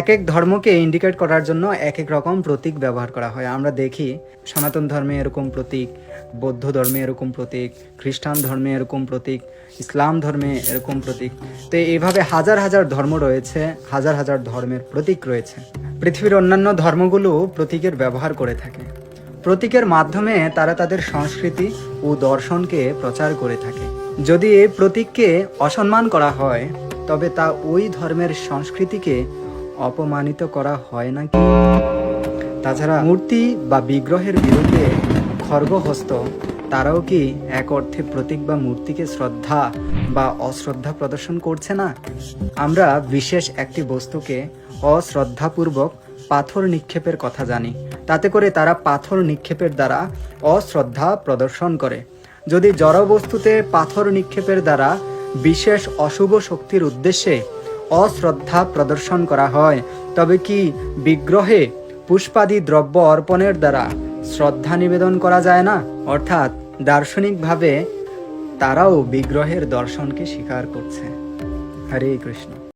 এক এক ধর্মকে ইন্ডিকেট করার জন্য এক এক রকম প্রতীক ব্যবহার করা হয়। আমরা দেখি, সনাতন ধর্মে এরকম প্রতীক, বৌদ্ধ ধর্মে এরকম প্রতীক, খ্রিস্টান ধর্মে এরকম প্রতীক, ইসলাম ধর্মে এরকম প্রতীক। তো এইভাবে হাজার হাজার ধর্ম রয়েছে, হাজার হাজার ধর্মের প্রতীক রয়েছে। পৃথিবীর অন্যান্য ধর্মগুলো প্রতীকের ব্যবহার করে থাকে। প্রতীকের মাধ্যমে তারা তাদের সংস্কৃতি ও দর্শনকে প্রচার করে থাকে। যদি প্রতীককে অসম্মান করা হয়, তবে তা ওই ধর্মের সংস্কৃতিকে অপমানিত করা হয় নাকি তাছাড়া মূর্তি বা বিগ্রহের বিরুদ্ধে খর্গহস্ত, তারাও কি এক অর্থে প্রতীক বা মূর্তিকে শ্রদ্ধা বা অশ্রদ্ধা প্রদর্শন করছে না? আমরা বিশেষ একটি বস্তুকে অশ্রদ্ধাপূর্বক পাথর নিক্ষেপের কথা জানি। তাতে করে তারা পাথর নিক্ষেপের দ্বারা অশ্রদ্ধা প্রদর্শন করে। যদি জড় বস্তুতে পাথর নিক্ষেপের দ্বারা বিশেষ অশুভ শক্তির উদ্দেশ্যে অশ্রদ্ধা প্রদর্শন করা হয়। তবে কি বিগ্রহে পুষ্পাদি দ্রব্য অর্পণের দ্বারা শ্রদ্ধা নিবেদন করা যায় না? অর্থাৎ দার্শনিকভাবে তারাও বিগ্রহের দর্শনকে স্বীকার করছে। হরে কৃষ্ণ।